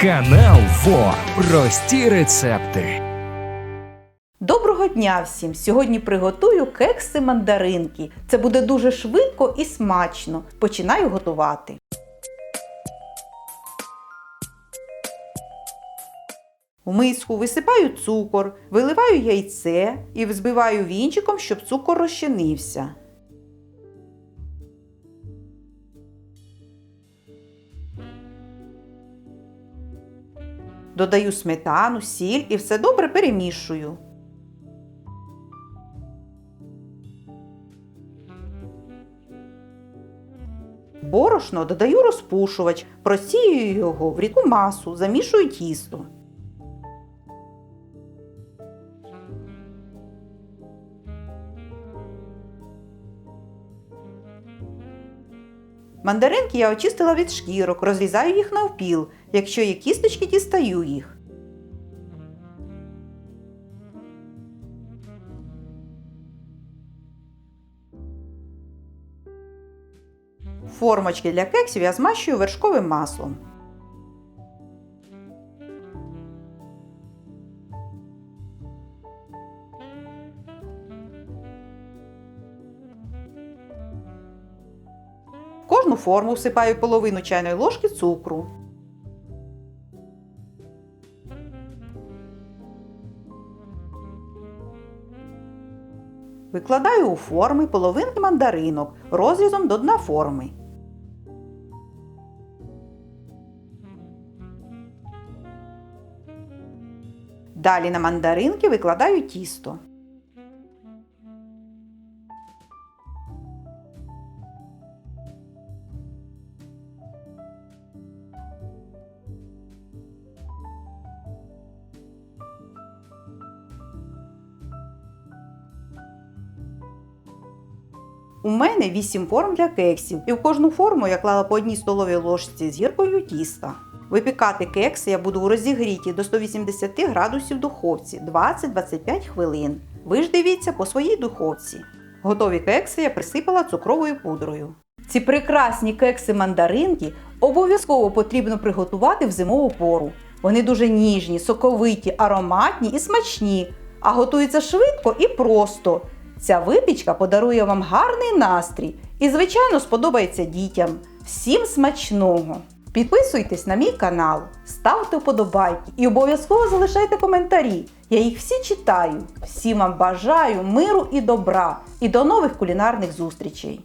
Канал ФО. Прості рецепти. Доброго дня всім! Сьогодні приготую кекси мандаринки. Це буде дуже швидко і смачно. Починаю готувати. У миску висипаю цукор, виливаю яйце і взбиваю вінчиком, щоб цукор розчинився. Додаю сметану, сіль і все добре перемішую. Борошно додаю розпушувач, просію його в рідку масу, замішую тісто. Мандаринки я очистила від шкірок, розрізаю їх навпіл. Якщо є кісточки, дістаю їх. Формочки для кексів я змащую вершковим маслом. Кожну форму всипаю половину чайної ложки цукру. Викладаю у форми половинки мандаринок розрізом до дна форми. Далі на мандаринки викладаю тісто. У мене 8 форм для кексів, і в кожну форму я клала по одній столовій ложці з гіркою тіста. Випікати кекси я буду у розігріті до 180 градусів духовці 20-25 хвилин. Ви ж дивіться по своїй духовці. Готові кекси я присипала цукровою пудрою. Ці прекрасні кекси-мандаринки обов'язково потрібно приготувати в зимову пору. Вони дуже ніжні, соковиті, ароматні і смачні, а готуються швидко і просто. Ця випічка подарує вам гарний настрій і, звичайно, сподобається дітям. Всім смачного! Підписуйтесь на мій канал, ставте вподобайки і обов'язково залишайте коментарі. Я їх всі читаю. Всім вам бажаю миру і добра і до нових кулінарних зустрічей!